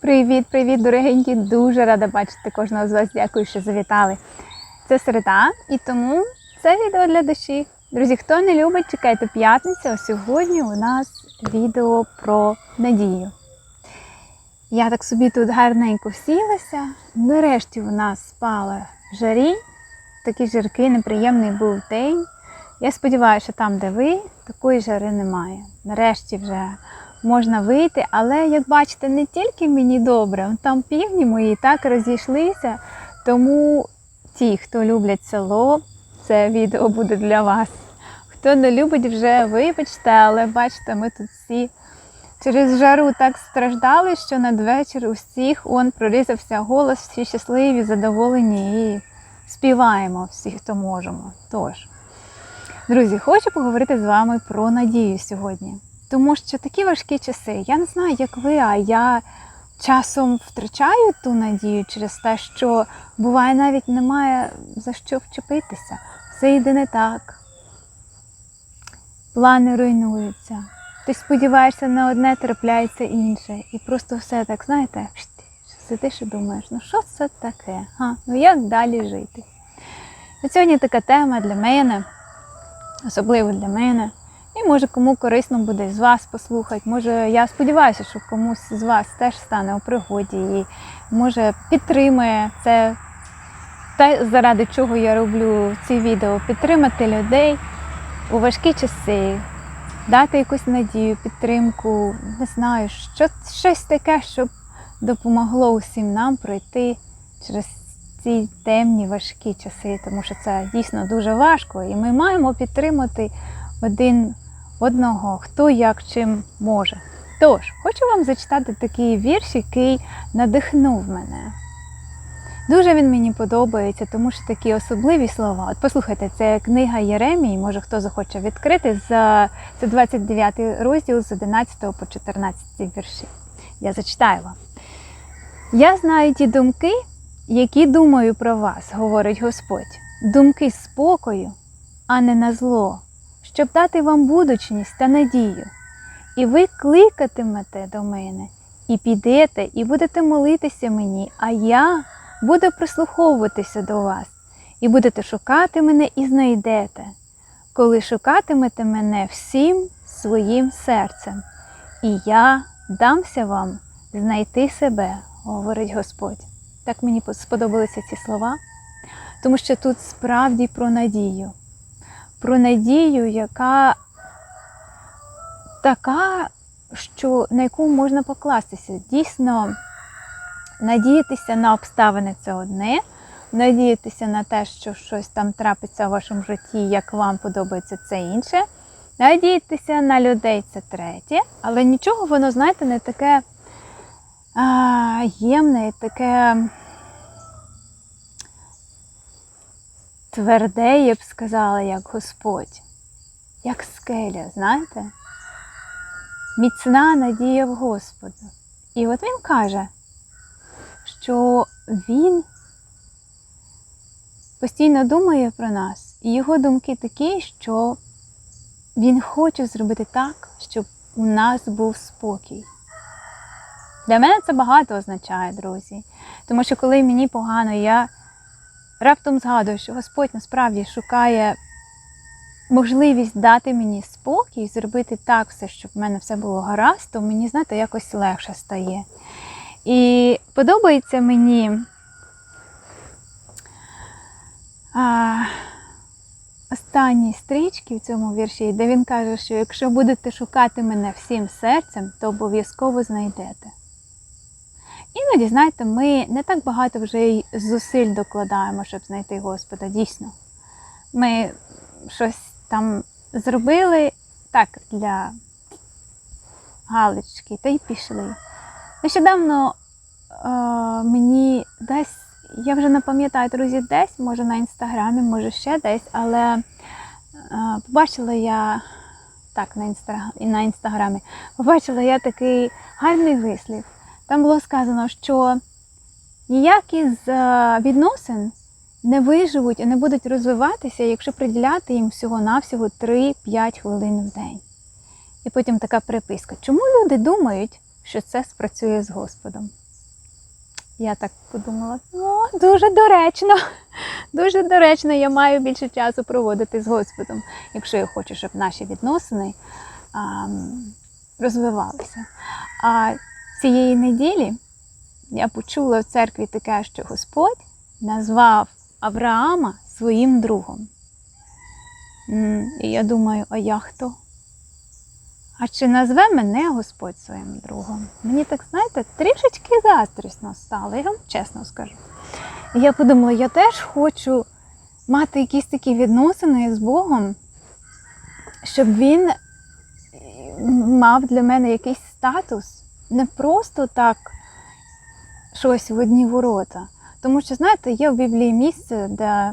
Привіт-привіт, дорогенькі! Дуже рада бачити кожного з вас. Дякую, що завітали. Це середа, і тому це відео для душі. Друзі, хто не любить, чекайте п'ятницю. Сьогодні у нас відео про надію. Я так собі тут гарненько всілася. Нарешті у нас спала жарі. Такі жарки, неприємний був день. Я сподіваюся, що там, де ви, такої жари немає. Нарешті вже можна вийти, але як бачите, не тільки мені добре, там півні мої так розійшлися. Тому ті, хто люблять село, це відео буде для вас. Хто не любить, вже вибачте, але бачите, ми тут всі через жару так страждали, що надвечір у всіх он прорізався голос, всі щасливі, задоволені і співаємо всі, хто можемо. Тож, друзі, хочу поговорити з вами про надію сьогодні. Тому що такі важкі часи, я не знаю, як ви, а я часом втрачаю ту надію через те, що буває навіть немає за що вчепитися. Все йде не так. Плани руйнуються. Ти сподіваєшся на одне, трапляється інше. І просто все так, знаєте, сидиш і думаєш, ну що це таке? А, ну як далі жити? І сьогодні така тема для мене, особливо для мене. І може кому корисно буде з вас послухати. Може, я сподіваюся, що комусь з вас теж стане у пригоді і може підтримує це. Те, заради чого я роблю ці відео, підтримати людей у важкі часи, дати якусь надію, підтримку, не знаю, що, щось таке, щоб допомогло усім нам пройти через ці темні важкі часи, тому що це дійсно дуже важко, і ми маємо підтримати один одного, хто як чим може. Тож, хочу вам зачитати такий вірш, який надихнув мене. Дуже він мені подобається, тому що такі особливі слова. От послухайте, це книга Єремії, може хто захоче відкрити, за це 29 розділ з 11 по 14 вірші. Я зачитаю вам. Я знаю ті думки, які думаю про вас, говорить Господь. Думки спокою, а не на зло, щоб дати вам будучність та надію. І ви кликатимете до мене, і підете, і будете молитися мені, а я буду прислуховуватися до вас, і будете шукати мене і знайдете, коли шукатимете мене всім своїм серцем, і я дамся вам знайти себе, говорить Господь. Так мені сподобалися ці слова, тому що тут справді про надію. Про надію, яка така, що, на яку можна покластися. Дійсно, надіятися на обставини це одне, надіятися на те, що щось там трапиться в вашому житті, як вам подобається, це інше. Надіятися на людей це третє, але нічого воно, знаєте, не таке а, ємне, таке тверде, я б сказала, як Господь, як скеля, знаєте? Міцна надія в Господу. І от він каже, що він постійно думає про нас, і його думки такі, що він хоче зробити так, щоб у нас був спокій. Для мене це багато означає, друзі. Тому що коли мені погано, я раптом згадую, що Господь насправді шукає можливість дати мені спокій, зробити так все, щоб в мене все було гаразд, то мені, знаєте, якось легше стає. І подобається мені а, останні стрічки в цьому вірші, де він каже, що якщо будете шукати мене всім серцем, то обов'язково знайдете. Іноді, знаєте, ми не так багато вже й зусиль докладаємо, щоб знайти Господа. Дійсно. Ми щось там зробили так для галочки, та й пішли. Нещодавно е, мені десь, я вже не пам'ятаю, друзі, десь, може на інстаграмі, може ще десь, але е, побачила я так, на, інстаграм, на інстаграмі, побачила я такий гарний вислів. Там було сказано, що ніякі з е, відносин не виживуть і не будуть розвиватися, якщо приділяти їм всього-навсього 3-5 хвилин в день. І потім така приписка. Чому люди думають, що це спрацює з Господом? Я так подумала, ну, дуже доречно, дуже доречно, я маю більше часу проводити з Господом, якщо я хочу, щоб наші відносини а, розвивалися. А цієї неділі я почула в церкві таке, що Господь назвав Авраама своїм другом. І я думаю, а я хто? А чи назве мене Господь своїм другом? Мені так, знаєте, трішечки заздрісно стало, я вам чесно скажу. І я подумала, я теж хочу мати якісь такі відносини з Богом, щоб він мав для мене якийсь статус, не просто так щось в одні ворота. Тому що, знаєте, є в Біблії місце, де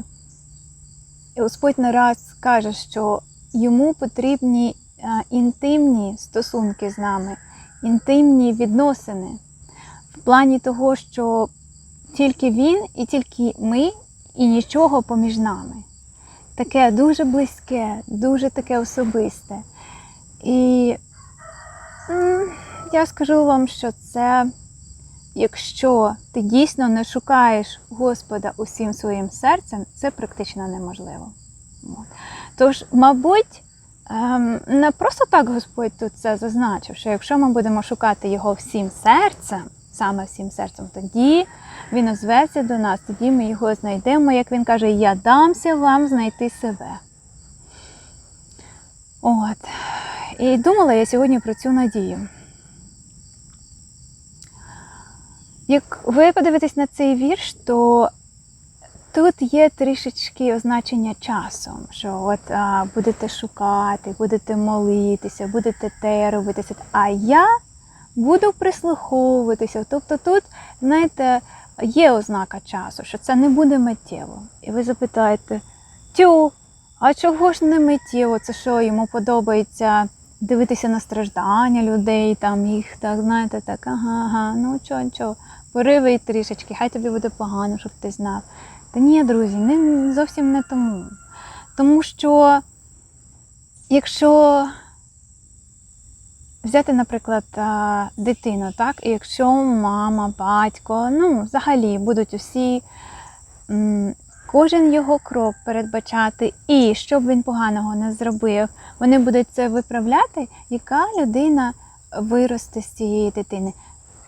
Господь не раз каже, що йому потрібні е, інтимні стосунки з нами, інтимні відносини. В плані того, що тільки він і тільки ми, і нічого поміж нами. Таке дуже близьке, дуже таке особисте. І я скажу вам, що це, якщо ти дійсно не шукаєш Господа усім своїм серцем, це практично неможливо. Тож, мабуть, ем, не просто так Господь тут це зазначив, що якщо ми будемо шукати його всім серцем, саме всім серцем, тоді він озветься до нас, тоді ми його знайдемо, як він каже, я дамся вам знайти себе. От. І думала я сьогодні про цю надію. Як ви подивитесь на цей вірш, то тут є трішечки означення часу, що от а, будете шукати, будете молитися, будете те робитися. А я буду прислуховуватися. Тобто тут, знаєте, є ознака часу, що це не буде миттєво. І ви запитаєте, тю, а чого ж не миттєво? Це що йому подобається дивитися на страждання людей, там їх так, знаєте, так, ага, ага, ну чо, чо, поривай трішечки, хай тобі буде погано, щоб ти знав. Та ні, друзі, не, зовсім не тому. Тому що, якщо взяти, наприклад, дитину, так, і якщо мама, батько, ну, взагалі будуть усі кожен його крок передбачати, і щоб він поганого не зробив, вони будуть це виправляти, яка людина виросте з цієї дитини.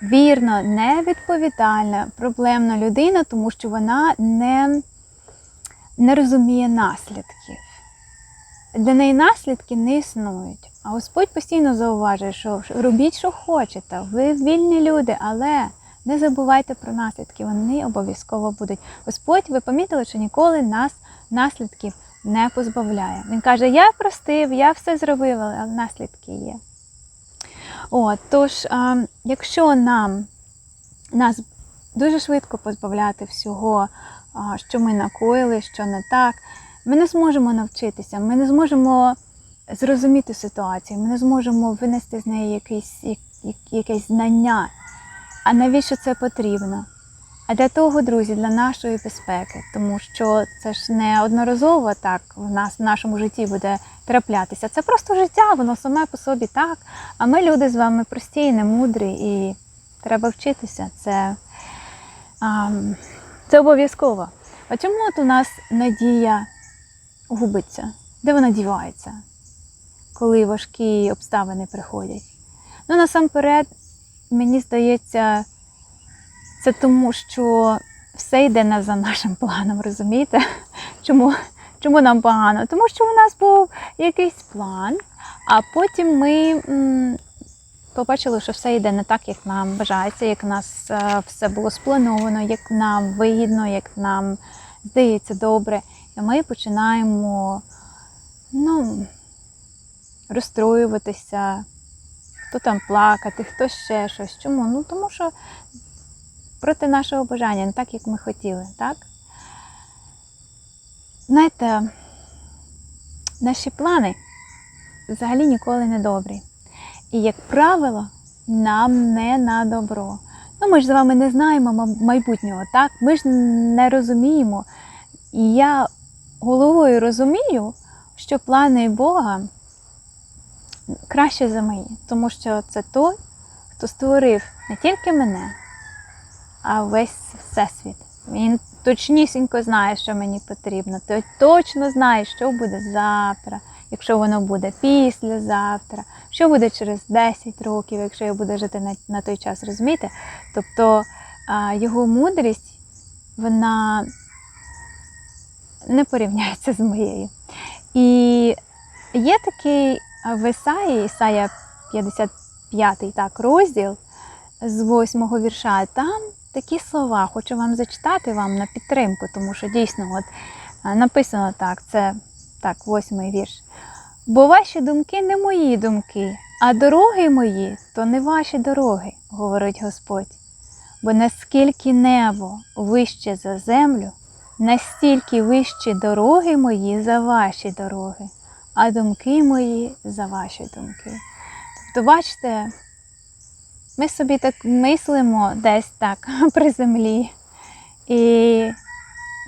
Вірно, невідповідальна, проблемна людина, тому що вона не, не розуміє наслідків. Для неї наслідки не існують. А Господь постійно зауважує, що робіть, що хочете, ви вільні люди, але не забувайте про наслідки, вони обов'язково будуть. Господь, ви помітили, що ніколи нас наслідків не позбавляє. Він каже: Я простив, я все зробив, але наслідки є. От, тож, а, якщо нам нас дуже швидко позбавляти всього, а, що ми накоїли, що не так, ми не зможемо навчитися, ми не зможемо зрозуміти ситуацію, ми не зможемо винести з неї якесь, як- як- якесь знання. А навіщо це потрібно? А для того, друзі, для нашої безпеки, тому що це ж не одноразово так в нас в нашому житті буде траплятися. Це просто життя, воно саме по собі так. А ми люди з вами прості і немудрі, і треба вчитися. Це, ам, це обов'язково. А чому от у нас надія губиться? Де вона дівається, коли важкі обставини приходять? Ну, насамперед, мені здається, це тому, що все йде не за нашим планом, розумієте? Чому, чому нам погано? Тому що у нас був якийсь план, а потім ми м, побачили, що все йде не так, як нам бажається, як у нас е, все було сплановано, як нам вигідно, як нам здається добре. І ми починаємо ну, розстроюватися, хто там плакати, хто ще щось. Чому? Ну тому що проти нашого бажання, не так, як ми хотіли, так? Знаєте, наші плани взагалі ніколи не добрі. І, як правило, нам не на добро. Ну, ми ж з вами не знаємо майбутнього, так? Ми ж не розуміємо. І я головою розумію, що плани Бога краще за мої, тому що це той, хто створив не тільки мене, а весь всесвіт. Він точнісінько знає, що мені потрібно. Той точно знає, що буде завтра, якщо воно буде післязавтра, що буде через 10 років, якщо я буду жити на, на той час, розумієте? Тобто а, його мудрість, вона не порівняється з моєю. І є такий в Ісаї, Ісая 55 так, розділ з 8 вірша. Там такі слова, хочу вам зачитати вам на підтримку, тому що дійсно от, написано так, це так, восьмий вірш. Бо ваші думки не мої думки, а дороги мої то не ваші дороги, говорить Господь. Бо наскільки небо вище за землю, настільки вищі дороги мої за ваші дороги, а думки мої за ваші думки. Тобто, бачите, ми собі так мислимо десь так при землі. І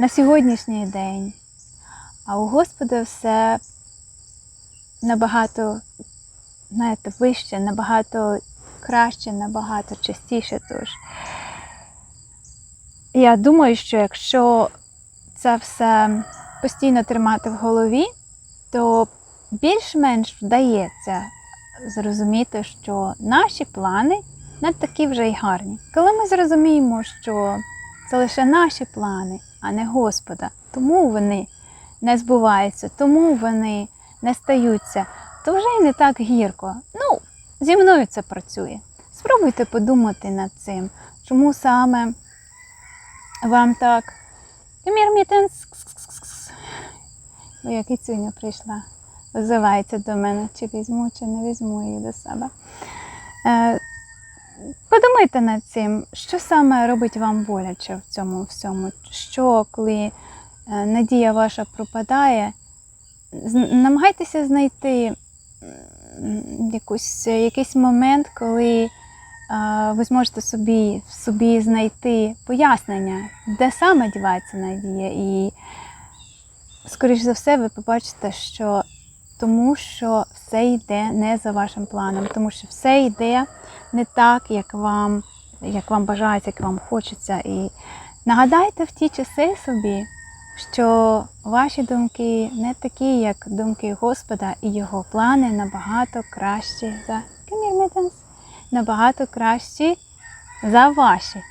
на сьогоднішній день. А у Господа все набагато, знаєте, вище, набагато краще, набагато частіше. Тож я думаю, що якщо це все постійно тримати в голові, то більш-менш вдається зрозуміти, що наші плани не такі вже й гарні. Коли ми зрозуміємо, що це лише наші плани, а не Господа, тому вони не збуваються, тому вони не стаються, то вже й не так гірко. Ну, зі мною це працює. Спробуйте подумати над цим, чому саме вам так. Ой, як кицюня прийшла. Визивається до мене, чи візьму, чи не візьму її до себе. Е, подумайте над цим, що саме робить вам боляче в цьому всьому. Що, коли е, надія ваша пропадає, намагайтеся знайти якусь, якийсь момент, коли е, ви зможете собі, собі знайти пояснення, де саме дівається надія. І, скоріш за все, ви побачите, що тому що все йде не за вашим планом, тому що все йде не так, як вам, як вам бажається, як вам хочеться. І нагадайте в ті часи собі, що ваші думки не такі, як думки Господа, і його плани набагато кращі за here, набагато кращі за ваші.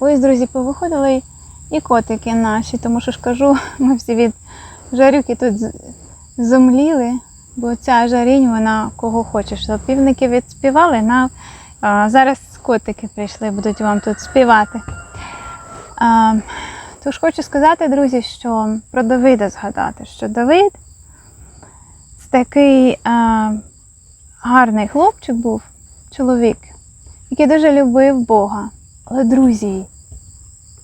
Ось, друзі, повиходили і котики наші, тому що ж кажу, ми всі від жарюки тут з- зомліли, бо ця жарінь, вона кого хочеш. Півники відспівали, на, а, зараз котики прийшли, будуть вам тут співати. А, тож хочу сказати, друзі, що про Давида згадати, що Давид це такий а, гарний хлопчик був, чоловік, який дуже любив Бога. Але, друзі,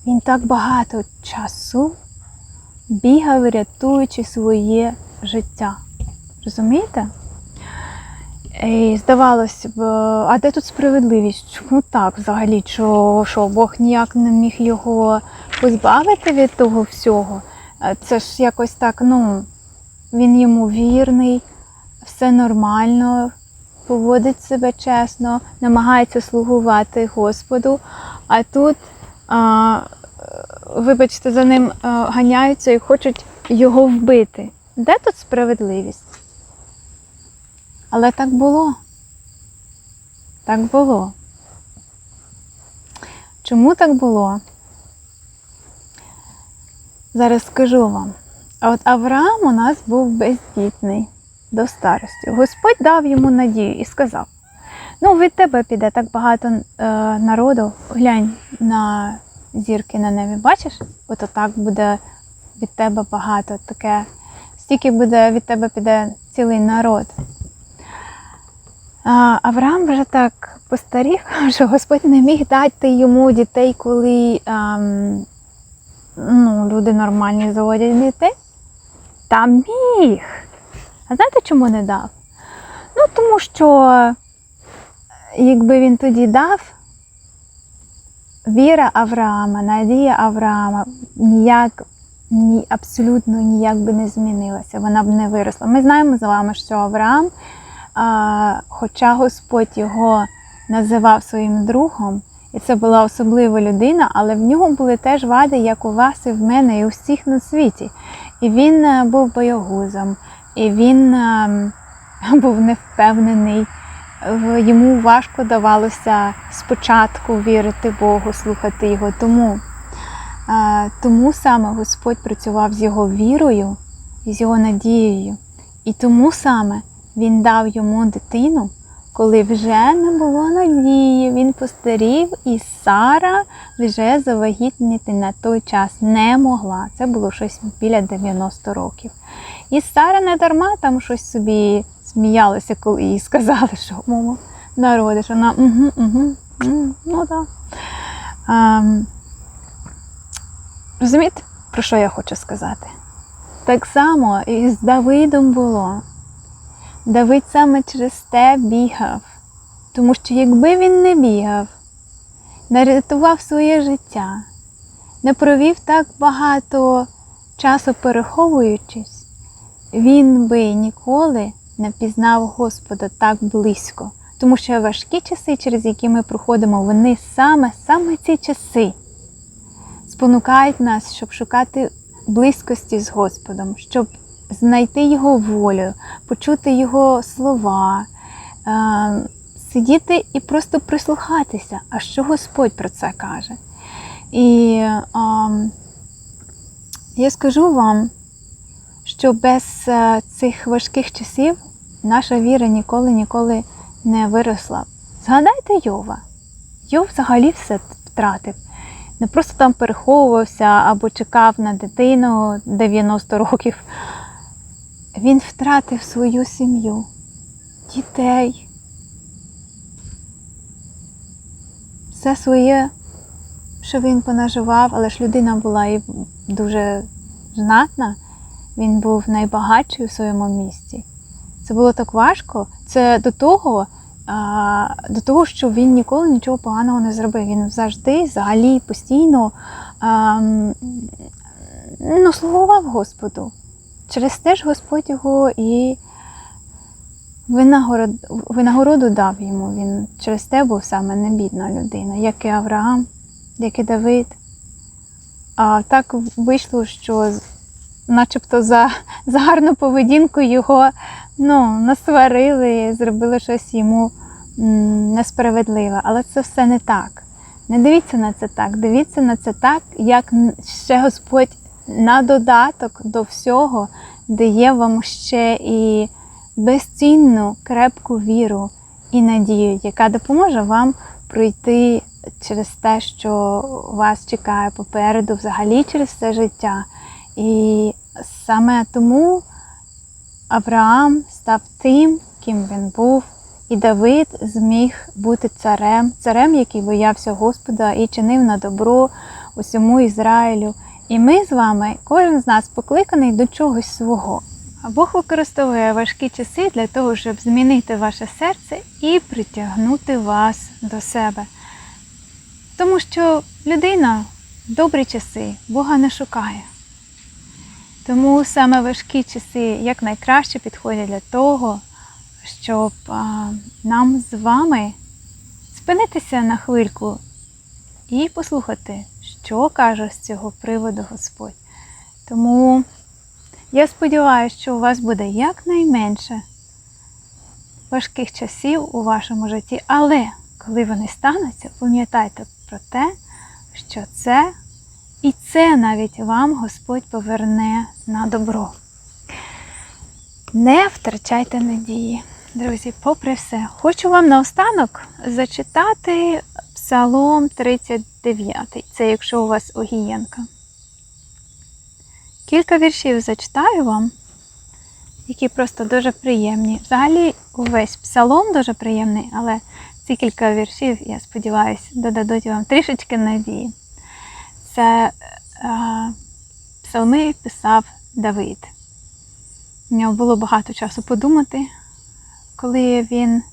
він так багато часу бігав, рятуючи своє життя. Розумієте? І здавалося б, а де тут справедливість? Чому так взагалі? Що, що Бог ніяк не міг його позбавити від того всього? Е, Це ж якось так, ну, він йому вірний, все нормально, поводить себе чесно, намагається слугувати Господу. А тут, а, е, вибачте, за ним ганяються і хочуть його вбити. Де тут справедливість? Але так було. Так було. Чому так було? Зараз скажу вам. А от Авраам у нас був бездітний до старості. Господь дав йому надію і сказав: ну, від тебе піде так багато е, народу. Глянь на зірки на небі. Бачиш? От отак буде від тебе багато таке. Стільки буде від тебе піде цілий народ. А, Авраам вже так постарів, що Господь не міг дати йому дітей, коли ем, ну, люди нормальні заводять дітей. Та міг. А знаєте, чому не дав? Ну, тому що якби він тоді дав, віра Авраама, надія Авраама ніяк, ні, абсолютно ніяк би не змінилася, вона б не виросла. Ми знаємо з вами, що Авраам, а, хоча Господь його називав своїм другом І це була особлива людина, але в нього були теж вади, як у вас, і в мене, і у всіх на світі. І він е, був боягузом, і він е, був невпевнений. Йому важко давалося спочатку вірити Богу, слухати його. Тому, тому саме Господь працював з його вірою і з його надією. І тому саме він дав йому дитину, коли вже не було надії. Він постарів, і Сара вже завагітніти на той час не могла. Це було щось біля 90 років. І Сара не дарма там щось собі сміялася, коли їй сказали, що мамо, народиш. Вона угу, угу, ну так. Ем, розумієте, про що я хочу сказати? Так само і з Давидом було. Давид саме через те бігав. Тому що якби він не бігав, не рятував своє життя, не провів так багато часу переховуючись, він би ніколи не пізнав Господа так близько. Тому що важкі часи, через які ми проходимо, вони саме саме ці часи спонукають нас, щоб шукати близькості з Господом, щоб знайти Його волю, почути Його слова, е, сидіти і просто прислухатися, а що Господь про це каже. І е, я скажу вам, що без е, цих важких часів наша віра ніколи ніколи не виросла. Згадайте Йова. Йов взагалі все втратив. Не просто там переховувався або чекав на дитину 90 років. Він втратив свою сім'ю, дітей. Все своє, що він понаживав, але ж людина була і дуже знатна. Він був найбагатший у своєму місті. Це було так важко. Це до того, до того, що він ніколи нічого поганого не зробив. Він завжди, взагалі, постійно ну, слугував Господу. Через те ж Господь його і винагород, винагороду дав йому. Він через те був саме небідна людина, як і Авраам, як і Давид. А так вийшло, що начебто за, за гарну поведінку його ну, насварили, зробили щось йому м, несправедливе. Але це все не так. Не дивіться на це так. Дивіться на це так, як ще Господь на додаток до всього дає вам ще і безцінну крепку віру і надію, яка допоможе вам пройти через те, що вас чекає попереду, взагалі через все життя. І саме тому Авраам став тим, ким він був, і Давид зміг бути царем, царем, який боявся Господа і чинив на добро усьому Ізраїлю. І ми з вами, кожен з нас покликаний до чогось свого. А Бог використовує важкі часи для того, щоб змінити ваше серце і притягнути вас до себе. Тому що людина в добрі часи Бога не шукає. Тому саме важкі часи якнайкраще підходять для того, щоб нам з вами спинитися на хвильку і послухати, що каже з цього приводу Господь. Тому я сподіваюся, що у вас буде якнайменше важких часів у вашому житті, але коли вони стануться, пам'ятайте про те, що це і це навіть вам Господь поверне на добро. Не втрачайте надії, друзі, попри все. Хочу вам наостанок зачитати Псалом 39. Це якщо у вас Огієнка. Кілька віршів зачитаю вам, які просто дуже приємні. Взагалі, увесь псалом дуже приємний, але ці кілька віршів, я сподіваюся, додадуть вам трішечки надії. Це е, псалми писав Давид. У нього було багато часу подумати, коли він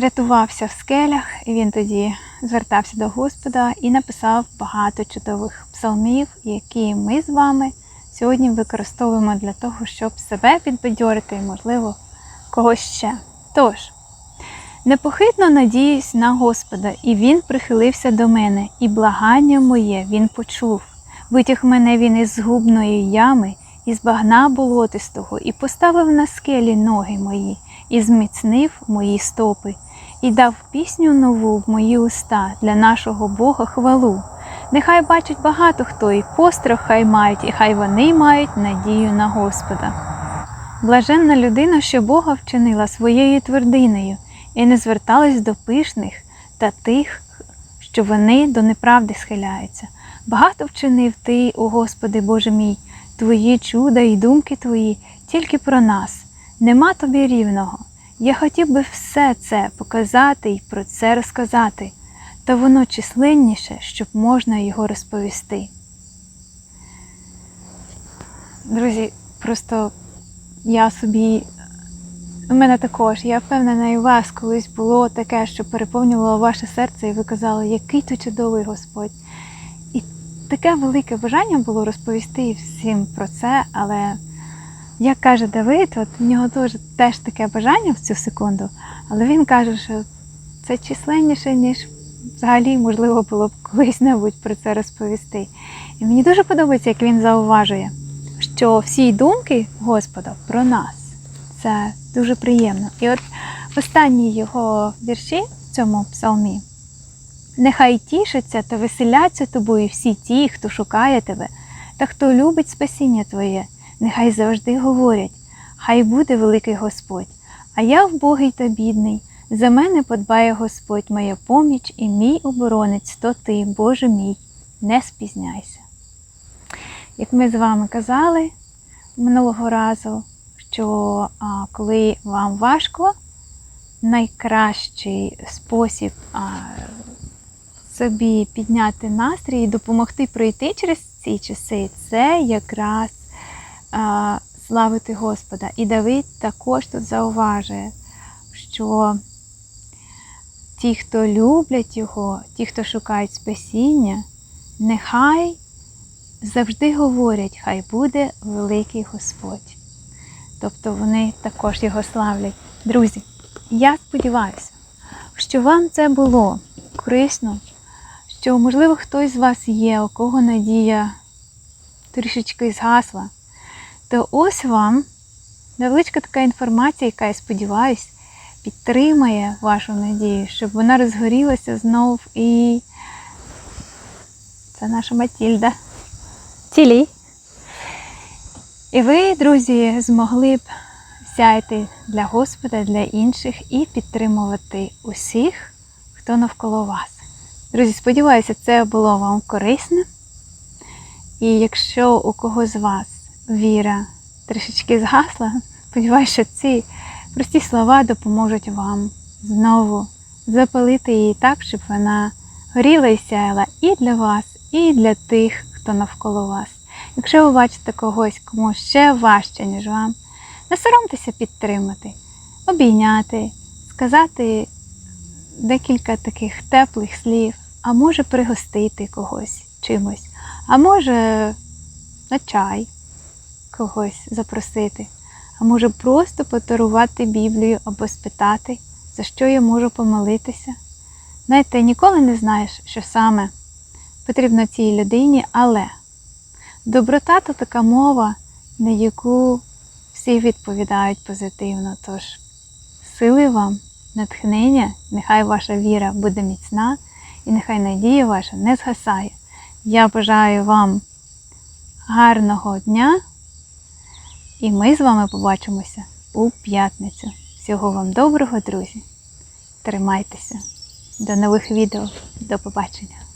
рятувався в скелях, і він тоді звертався до Господа і написав багато чудових псалмів, які ми з вами сьогодні використовуємо для того, щоб себе підбадьорити і, можливо, когось ще. Тож, Непохитно надіюсь на Господа, і Він прихилився до мене, і благання моє Він почув. Витяг мене він із згубної ями, із багна болотистого, і поставив на скелі ноги мої, і зміцнив мої стопи, і дав пісню нову в мої уста для нашого Бога хвалу. Нехай бачить багато хто, і пострах хай мають, і хай вони мають надію на Господа. Блаженна людина, що Бога вчинила своєю твердинею, і не зверталась до пишних та тих, що вони до неправди схиляються. Багато вчинив ти, о Господи Боже мій, твої чуда і думки твої тільки про нас. Нема тобі рівного. Я хотів би все це показати і про це розказати, та воно численніше, щоб можна його розповісти. Друзі, просто я собі. У мене також, я впевнена, і у вас колись було таке, що переповнювало ваше серце, і ви казали, який ти чудовий Господь. Таке велике бажання було розповісти всім про це, але як каже Давид, от в нього теж, теж таке бажання в цю секунду, але він каже, що це численніше, ніж взагалі можливо було б колись-небудь про це розповісти. І мені дуже подобається, як він зауважує, що всі думки Господа про нас. Це дуже приємно. І от останні його вірші в цьому псалмі. Нехай тішаться та веселяться тобою всі ті, хто шукає тебе, та хто любить спасіння Твоє, нехай завжди говорять, хай буде великий Господь, а я вбогий та бідний. За мене подбає Господь моя поміч і мій оборонець, то ти, Боже мій, не спізняйся. Як ми з вами казали минулого разу, що а, коли вам важко, найкращий спосіб а, собі підняти настрій і допомогти пройти через ці часи, це якраз а, славити Господа. І Давид також тут зауважує, що ті, хто люблять Його, ті, хто шукають спасіння, нехай завжди говорять, хай буде великий Господь. Тобто вони також його славлять. Друзі, я сподіваюся, що вам це було корисно, що, можливо, хтось з вас є, у кого надія трішечки згасла, то ось вам невеличка така інформація, яка, я сподіваюся, підтримає вашу надію, щоб вона розгорілася знов і це наша Матільда. Тілі. І ви, друзі, змогли б сяяти для Господа, для інших і підтримувати усіх, хто навколо вас. Друзі, сподіваюся, це було вам корисно. І якщо у когось з вас віра трішечки згасла, сподіваюся, що ці прості слова допоможуть вам знову запалити її так, щоб вона горіла і сяяла і для вас, і для тих, хто навколо вас. Якщо ви бачите когось, кому ще важче, ніж вам, не соромтеся підтримати, обійняти, сказати декілька таких теплих слів, а може пригостити когось чимось, а може на чай когось запросити, а може просто подарувати Біблію або спитати, за що я можу помолитися. Знаєте, ніколи не знаєш, що саме потрібно цій людині, але доброта то така мова, на яку всі відповідають позитивно. Тож, сили вам, натхнення, нехай ваша віра буде міцна і нехай надія ваша не згасає. Я бажаю вам гарного дня, і ми з вами побачимося у п'ятницю. Всього вам доброго, друзі! Тримайтеся! До нових відео. До побачення!